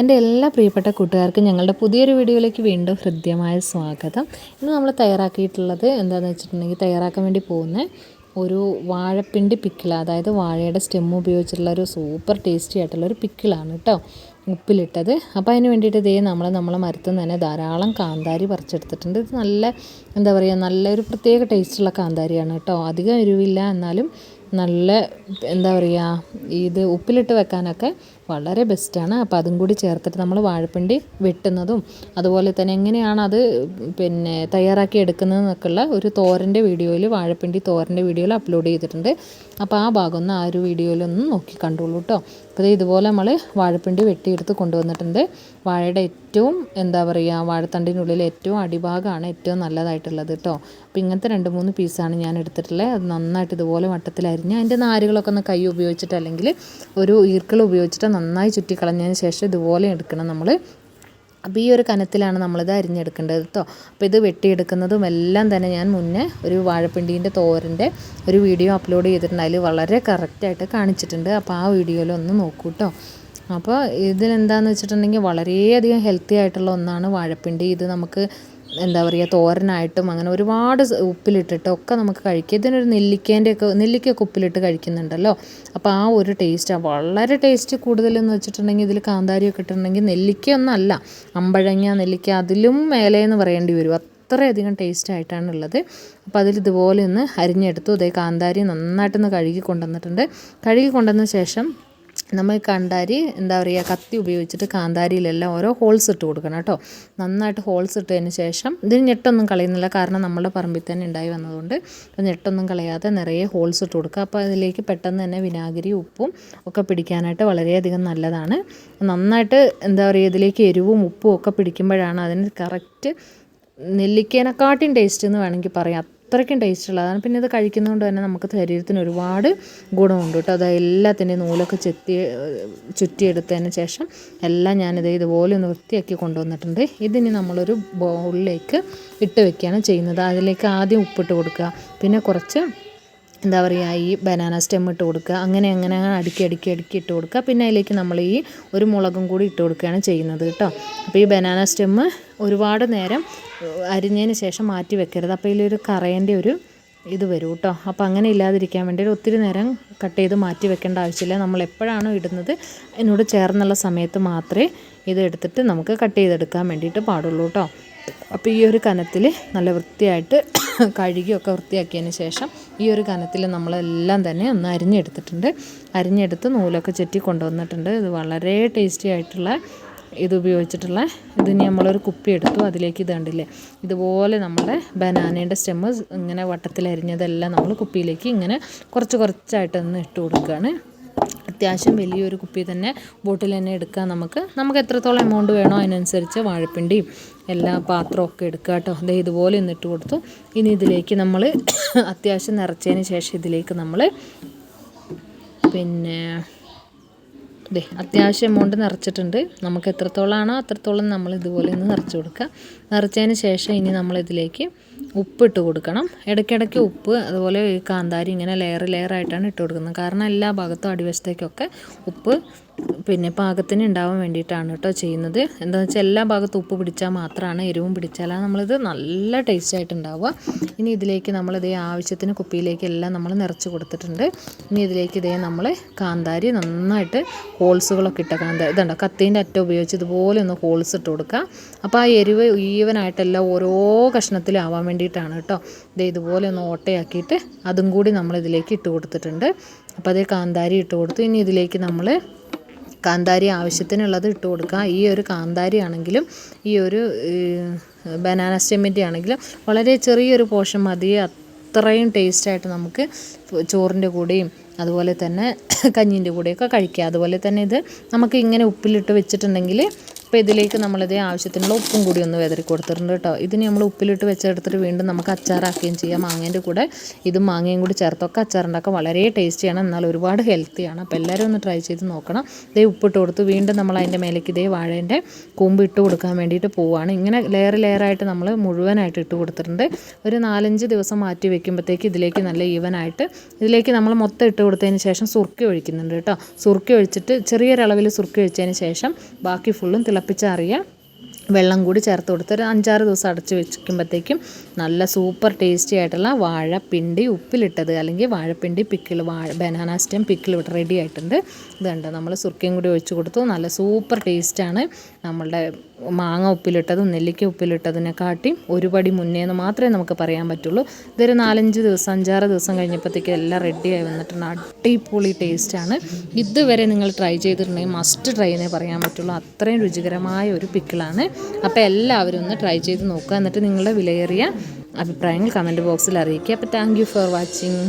എന്റെ എല്ലാ പ്രിയപ്പെട്ട കൂട്ടുകാർക്കും ഞങ്ങളുടെ പുതിയൊരു വീഡിയോയിലേക്ക് വീണ്ടും ഹൃദ്യമായ സ്വാഗതം. ഇന്ന് നമ്മൾ തയ്യാറാക്കിയിട്ടുള്ളത് എന്താണെന്ന് വെച്ചിട്ടുണ്ടെങ്കിൽ തയ്യാറാക്കാൻ വേണ്ടി പോകുന്ന ഒരു വാഴപ്പിണ്ടി പിക്കിൾ അതായത് വാഴയുടെ സ്റ്റെം ഉപയോഗിച്ചിട്ടുള്ള ഒരു സൂപ്പർ ടേസ്റ്റി ആയിട്ടുള്ള ഒരു പിക്കിളാണ് കേട്ടോ ഉപ്പിലിട്ടത്. അപ്പോൾ അതിന് വേണ്ടിയിട്ട് ഇതേ നമ്മൾ നമ്മളെ മരത്തിൽ നിന്ന് തന്നെ ധാരാളം കാന്താരി പറിച്ചെടുത്തിട്ടുണ്ട്. ഇത് നല്ല എന്താ പറയുക നല്ലൊരു പ്രത്യേക ടേസ്റ്റുള്ള കാന്താരിയാണ് കേട്ടോ അധികം എരിവില്ല എന്നാലും നല്ല എന്താ പറയുക ഇത് ഉപ്പിലിട്ട് വെക്കാനൊക്കെ വളരെ ബെസ്റ്റാണ് അപ്പോൾ അതും കൂടി ചേർത്തിട്ട് നമ്മൾ വാഴപ്പിണ്ടി വെട്ടുന്നതും അതുപോലെ തന്നെ എങ്ങനെയാണ് അത് പിന്നെ തയ്യാറാക്കി എടുക്കുന്നതെന്നൊക്കെയുള്ള ഒരു തോരന്റെ വീഡിയോയിൽ വാഴപ്പിണ്ടി തോരന്റെ വീഡിയോയിൽ അപ്ലോഡ് ചെയ്തിട്ടുണ്ട്. അപ്പോൾ ആ ഭാഗം ഒന്ന് ആ ഒരു വീഡിയോയിലൊന്ന് നോക്കി കണ്ടോളൂ കേട്ടോ അപ്പോൾ ഇതുപോലെ നമ്മൾ വാഴപ്പിണ്ടി വെട്ടിയെടുത്ത് കൊണ്ടുവന്നിട്ടുണ്ട്. വാഴയുടെ ഏറ്റവും എന്താ പറയുക വാഴത്തണ്ടിനുള്ളിൽ ഏറ്റവും അടിഭാഗമാണ് ഏറ്റവും നല്ലതായിട്ടുള്ളത് കേട്ടോ അപ്പോൾ ഇങ്ങനത്തെ രണ്ട് മൂന്ന് പീസാണ് ഞാൻ എടുത്തിട്ടുള്ളത്. അത് നന്നായിട്ട് ഇതുപോലെ വട്ടത്തിൽ അരിഞ്ഞ് അതിന്റെ നാരുകളൊക്കെ ഒന്ന് കൈ ഉപയോഗിച്ചിട്ട് അല്ലെങ്കിൽ ഒരു ഈർക്കൾ ഉപയോഗിച്ചിട്ട് നന്നായി ചുറ്റിക്കളഞ്ഞതിന് ശേഷം ഇതുപോലെ എടുക്കണം നമ്മൾ അപ്പോൾ ഈ ഒരു കനത്തിലാണ് നമ്മളിത് അരിഞ്ഞെടുക്കേണ്ടത് കേട്ടോ അപ്പോൾ ഇത് വെട്ടിയെടുക്കുന്നതും എല്ലാം തന്നെ ഞാൻ മുന്നേ ഒരു വാഴപ്പിണ്ടീന്റെ തോരന്റെ ഒരു വീഡിയോ അപ്ലോഡ് ചെയ്തിട്ടുണ്ട്. വളരെ കറക്റ്റായിട്ട് കാണിച്ചിട്ടുണ്ട്. അപ്പോൾ ആ വീഡിയോയിൽ ഒന്ന് നോക്കൂ കേട്ടോ അപ്പോൾ ഇതിലെന്താണെന്ന് വെച്ചിട്ടുണ്ടെങ്കിൽ വളരെയധികം ഹെൽത്തി ആയിട്ടുള്ള ഒന്നാണ് വാഴപ്പിണ്ടി. ഇത് നമുക്ക് എന്താ പറയുക തോരനായിട്ടും അങ്ങനെ ഒരുപാട് ഉപ്പിലിട്ടിട്ടൊക്കെ നമുക്ക് കഴിക്കാം. ഇതിനൊരു നെല്ലിക്കേന്റെ ഒക്കെ നെല്ലിക്കൊക്കെ ഉപ്പിലിട്ട് കഴിക്കുന്നുണ്ടല്ലോ. അപ്പോൾ ആ ഒരു ടേസ്റ്റാണ് വളരെ ടേസ്റ്റ് കൂടുതലെന്ന് വെച്ചിട്ടുണ്ടെങ്കിൽ ഇതിൽ കാന്താരിയൊക്കെ ഇട്ടിട്ടുണ്ടെങ്കിൽ നെല്ലിക്കയൊന്നല്ല അമ്പഴങ്ങ നെല്ലിക്ക അതിലും മേലെ എന്ന് പറയേണ്ടി വരും. അത്രയധികം ടേസ്റ്റ് ആയിട്ടാണ് ഉള്ളത് അപ്പോൾ അതിൽ ഇതുപോലെ ഒന്ന് അരിഞ്ഞെടുത്തു. അതേ കാന്താരി നന്നായിട്ടൊന്ന് കഴുകി കൊണ്ടുവന്നിട്ടുണ്ട്. കഴുകി കൊണ്ടുവന്ന ശേഷം നമ്മൾ കണ്ടാരി എന്താ പറയുക കത്തി ഉപയോഗിച്ചിട്ട് കാന്താരിയിലെല്ലാം ഓരോ ഹോൾസ് ഇട്ട് കൊടുക്കണം കേട്ടോ. നന്നായിട്ട് ഹോൾസ് ഇട്ടതിന് ശേഷം ഇതിന് ഞെട്ടൊന്നും കളയുന്നില്ല. കാരണം നമ്മുടെ പറമ്പിൽ തന്നെ ഉണ്ടായി വന്നതുകൊണ്ട് ഞെട്ടൊന്നും കളയാതെ നിറയെ ഹോൾസ് ഇട്ട് കൊടുക്കുക. അപ്പോൾ അതിലേക്ക് പെട്ടെന്ന് തന്നെ വിനാഗിരി ഉപ്പും ഒക്കെ പിടിക്കാനായിട്ട് വളരെയധികം നല്ലതാണ്. നന്നായിട്ട് എന്താ പറയുക ഇതിലേക്ക് എരിവും ഉപ്പും ഒക്കെ പിടിക്കുമ്പോഴാണ് അതിന് കറക്റ്റ് നെല്ലിക്കേനെക്കാട്ടിയും ടേസ്റ്റ് എന്ന് വേണമെങ്കിൽ പറയാം. അത്രയ്ക്കും ടേസ്റ്റ് ഉള്ളതാണ് പിന്നെ ഇത് കഴിക്കുന്നതുകൊണ്ട് തന്നെ നമുക്ക് ശരീരത്തിന് ഒരുപാട് ഗുണമുണ്ട് കേട്ടോ. അത് എല്ലാത്തിന്റെയും നൂലൊക്കെ ചെത്തി ചുറ്റിയെടുത്തതിന് ശേഷം എല്ലാം ഞാനിത് ഇതുപോലെ ഒന്ന് വൃത്തിയാക്കി കൊണ്ടുവന്നിട്ടുണ്ട്. ഇതിനി നമ്മളൊരു ബൗളിലേക്ക് ഇട്ട് വെക്കുകയാണ് ചെയ്യുന്നത്. അതിലേക്ക് ആദ്യം ഉപ്പിട്ട് കൊടുക്കുക. പിന്നെ കുറച്ച് എന്താ പറയുക ഈ ബനാന സ്റ്റെം ഇട്ട് കൊടുക്കുക. അങ്ങനെ അങ്ങനെ അടുക്കി അടുക്കി അടുക്കി ഇട്ട് കൊടുക്കുക. പിന്നെ അതിലേക്ക് നമ്മൾ ഈ ഒരു മുളകും കൂടി ഇട്ട് കൊടുക്കുകയാണ് ചെയ്യുന്നത് കേട്ടോ. അപ്പോൾ ഈ ബനാന സ്റ്റെം ഒരുപാട് നേരം അരിഞ്ഞതിന് ശേഷം മാറ്റി വെക്കരുത്. അപ്പോൾ ഇതിലൊരു കറേന്റെ ഒരു ഇത് വരും കേട്ടോ. അപ്പോൾ അങ്ങനെ ഇല്ലാതിരിക്കാൻ വേണ്ടി ഒത്തിരി നേരം കട്ട് ചെയ്ത് മാറ്റി വെക്കേണ്ട ആവശ്യമില്ല. നമ്മൾ എപ്പോഴാണോ ഇടുന്നത് അതിനോട് ചേർന്നുള്ള സമയത്ത് മാത്രമേ ഇത് എടുത്തിട്ട് നമുക്ക് കട്ട് ചെയ്തെടുക്കാൻ വേണ്ടിയിട്ട് പാടുള്ളൂ കേട്ടോ. അപ്പോൾ ഈ ഒരു കനത്തിൽ നല്ല വൃത്തിയായിട്ട് കഴുകിയൊക്കെ വൃത്തിയാക്കിയതിന് ശേഷം ഈ ഒരു കനത്തിൽ നമ്മളെല്ലാം തന്നെ ഒന്ന് അരിഞ്ഞെടുത്തിട്ടുണ്ട്. അരിഞ്ഞെടുത്ത് നൂലൊക്കെ ചുറ്റി കൊണ്ടുവന്നിട്ടുണ്ട്. ഇത് വളരെ ടേസ്റ്റി ആയിട്ടുള്ള ഇത് ഉപയോഗിച്ചിട്ടുള്ള ഇതിന് നമ്മളൊരു കുപ്പി എടുത്തു അതിലേക്ക് ഇത് കണ്ടില്ലേ? ഇതുപോലെ നമ്മുടെ ബനാനയുടെ സ്റ്റെമ്മ് ഇങ്ങനെ വട്ടത്തിലരിഞ്ഞതെല്ലാം നമ്മൾ കുപ്പിയിലേക്ക് ഇങ്ങനെ കുറച്ച് കുറച്ചായിട്ടൊന്ന് ഇട്ട് കൊടുക്കുകയാണ്. അത്യാവശ്യം വലിയൊരു കുപ്പി തന്നെ ബോട്ടിൽ തന്നെ എടുക്കാം നമുക്ക് നമുക്ക് എത്രത്തോളം എമൗണ്ട് വേണോ അതിനനുസരിച്ച് വാഴപ്പിണ്ടിയും എല്ലാ പാത്രമൊക്കെ എടുക്കുക കേട്ടോ. അതേ ഇതുപോലെ ഇന്നിട്ട് കൊടുത്തു. ഇനി ഇതിലേക്ക് നമ്മൾ അത്യാവശ്യം നിറച്ചതിന് ശേഷം ഇതിലേക്ക് നമ്മൾ പിന്നെ ദേ അത്യാവശ്യം എമൗണ്ട് നിറച്ചിട്ടുണ്ട്. നമുക്ക് എത്രത്തോളമാണോ അത്രത്തോളം നമ്മൾ ഇതുപോലെ ഒന്ന് നിറച്ച് കൊടുക്കുക. നിറച്ചതിന് ശേഷം ഇനി നമ്മളിതിലേക്ക് ഉപ്പ് ഇട്ട് കൊടുക്കണം. ഇടയ്ക്കിടയ്ക്ക് ഉപ്പ് അതുപോലെ ഈ കാന്താരി ഇങ്ങനെ ലെയർ ലെയർ ആയിട്ടാണ് ഇട്ട് കൊടുക്കുന്നത്. കാരണം എല്ലാ ഭാഗത്തും അടിവശത്തേക്കൊക്കെ ഉപ്പ് പിന്നെ പാകത്തിന് ഉണ്ടാവാൻ വേണ്ടിയിട്ടാണ് കേട്ടോ ചെയ്യുന്നത്. എന്താണെന്ന് വെച്ചാൽ എല്ലാ ഭാഗത്തും ഉപ്പ് പിടിച്ചാൽ മാത്രമാണ് എരിവും പിടിച്ചാൽ നമ്മളിത് നല്ല ടേസ്റ്റ് ആയിട്ടുണ്ടാവുക ഇനി ഇതിലേക്ക് നമ്മൾ ഇതേ ആവശ്യത്തിന് കുപ്പിയിലേക്ക് എല്ലാം നമ്മൾ നിറച്ച് കൊടുത്തിട്ടുണ്ട്. ഇനി ഇതിലേക്ക് ഇതേ നമ്മൾ കാന്താരി നന്നായിട്ട് ഹോൾസുകളൊക്കെ ഇട്ട ഇതുണ്ട്? കത്തീന്റെ അറ്റം ഉപയോഗിച്ച് ഇതുപോലെ ഒന്ന് ഹോൾസ് ഇട്ട് കൊടുക്കുക. അപ്പോൾ ആ എരിവ് ഈവനായിട്ടെല്ലാം ഓരോ കഷ്ണത്തിലും ആവാൻ വേണ്ടിയിട്ടാണ് കേട്ടോ. ഇത് ഇതുപോലെ ഒന്ന് ഓട്ടയാക്കിയിട്ട് അതും കൂടി നമ്മൾ ഇതിലേക്ക് ഇട്ട് കൊടുത്തിട്ടുണ്ട്. അപ്പോൾ അതേ കാന്താരി ഇട്ട് കൊടുത്തു. ഇനി ഇതിലേക്ക് നമ്മൾ കാന്താരി ആവശ്യത്തിനുള്ളത് ഇട്ട് കൊടുക്കുക. ഈ ഒരു കാന്താരി ആണെങ്കിലും ഈ ഒരു ബനാന സ്റ്റെമ്മിന്റെ ആണെങ്കിലും വളരെ ചെറിയൊരു പോഷൻ മതി. അത്രയും ടേസ്റ്റായിട്ട് നമുക്ക് ചോറിന്റെ കൂടെയും അതുപോലെ തന്നെ കഞ്ഞീന്റെ കൂടെയൊക്കെ കഴിക്കുക. അതുപോലെ തന്നെ ഇത് നമുക്ക് ഇങ്ങനെ ഉപ്പിലിട്ട് വെച്ചിട്ടുണ്ടെങ്കിൽ അപ്പോൾ ഇതിലേക്ക് നമ്മളിതേ ആവശ്യത്തിനുള്ള ഉപ്പും കൂടി ഒന്ന് വെതറി കൊടുത്തിട്ടുണ്ട് കേട്ടോ. ഇതിന് നമ്മൾ ഉപ്പിലിട്ട് വെച്ചെടുത്തിട്ട് വീണ്ടും നമുക്ക് അച്ചാറാക്കുകയും ചെയ്യാം. മാങ്ങേന്റെ കൂടെ ഇത് മാങ്ങയും കൂടി ചേർത്തൊക്കെ അച്ചാറുണ്ടാക്കാൻ വളരെ ടേസ്റ്റിയാണ്. എന്നാൽ ഒരുപാട് ഹെൽത്തിയാണ് അപ്പോൾ എല്ലാവരും ഒന്ന് ട്രൈ ചെയ്ത് നോക്കണം. ഇതേ ഉപ്പിട്ട് കൊടുത്ത് വീണ്ടും നമ്മൾ അതിന്റെ മേലേക്ക് ഇതേ വാഴേന്റെ കൂമ്പ് ഇട്ട് കൊടുക്കാൻ വേണ്ടിയിട്ട് പോവുകയാണ് ഇങ്ങനെ ലെയർ ലെയറായിട്ട് നമ്മൾ മുഴുവനായിട്ട് ഇട്ട് കൊടുത്തിട്ടുണ്ട്. ഒരു നാലഞ്ച് ദിവസം മാറ്റി വെക്കുമ്പോഴത്തേക്ക് ഇതിലേക്ക് നല്ല ഈവനായിട്ട് ഇതിലേക്ക് നമ്മൾ മൊത്തം ഇട്ട് കൊടുത്തതിന് ശേഷം സുർക്കി ഒഴിക്കുന്നുണ്ട് കേട്ടോ. സുർക്കി ഒഴിച്ചിട്ട് ചെറിയൊരളവിൽ സുർക്കി ഒഴിച്ചതിന് ശേഷം ബാക്കി ഫുള്ളും തിളപ്പിച്ചറിയാം വെള്ളം കൂടി ചേർത്ത് കൊടുത്ത് ഒരു അഞ്ചാറ് ദിവസം അടച്ച് വെക്കുമ്പോഴത്തേക്കും നല്ല സൂപ്പർ ടേസ്റ്റി ആയിട്ടുള്ള വാഴപ്പിണ്ടി ഉപ്പിലിട്ടത് അല്ലെങ്കിൽ വാഴപ്പിണ്ടി പിക്കിൾ വാഴ ബനാന സ്റ്റെം പിക്കിൾ ഇവിടെ റെഡി ആയിട്ടുണ്ട്. ഇത് കണ്ടോ നമ്മൾ സുർക്കയും കൂടി ഒഴിച്ച് കൊടുത്തു. നല്ല സൂപ്പർ ടേസ്റ്റാണ് നമ്മളുടെ മാങ്ങ ഉപ്പിലിട്ടതും നെല്ലിക്ക ഉപ്പിലിട്ടതിനെക്കാട്ടിയും ഒരുപടി മുന്നേ എന്ന് മാത്രമേ നമുക്ക് പറയാൻ പറ്റുള്ളൂ. ഇതൊരു നാലഞ്ച് ദിവസം അഞ്ചാറ് ദിവസം കഴിഞ്ഞപ്പോഴത്തേക്ക് എല്ലാം റെഡിയായി വന്നിട്ടുണ്ട് അടിപൊളി ടേസ്റ്റാണ് ഇതുവരെ നിങ്ങൾ ട്രൈ ചെയ്തിട്ടുണ്ടെങ്കിൽ മസ്റ്റ് ട്രൈ എന്നേ പറയാൻ പറ്റുള്ളൂ. അത്രയും രുചികരമായ ഒരു പിക്കിളാണ് അപ്പോൾ എല്ലാവരും ഒന്ന് ട്രൈ ചെയ്ത് നോക്കുക. എന്നിട്ട് നിങ്ങളുടെ വിലയേറിയ അഭിപ്രായങ്ങൾ കമന്റ് ബോക്സിൽ അറിയിക്കുക. അപ്പോൾ താങ്ക് ഫോർ വാച്ചിങ്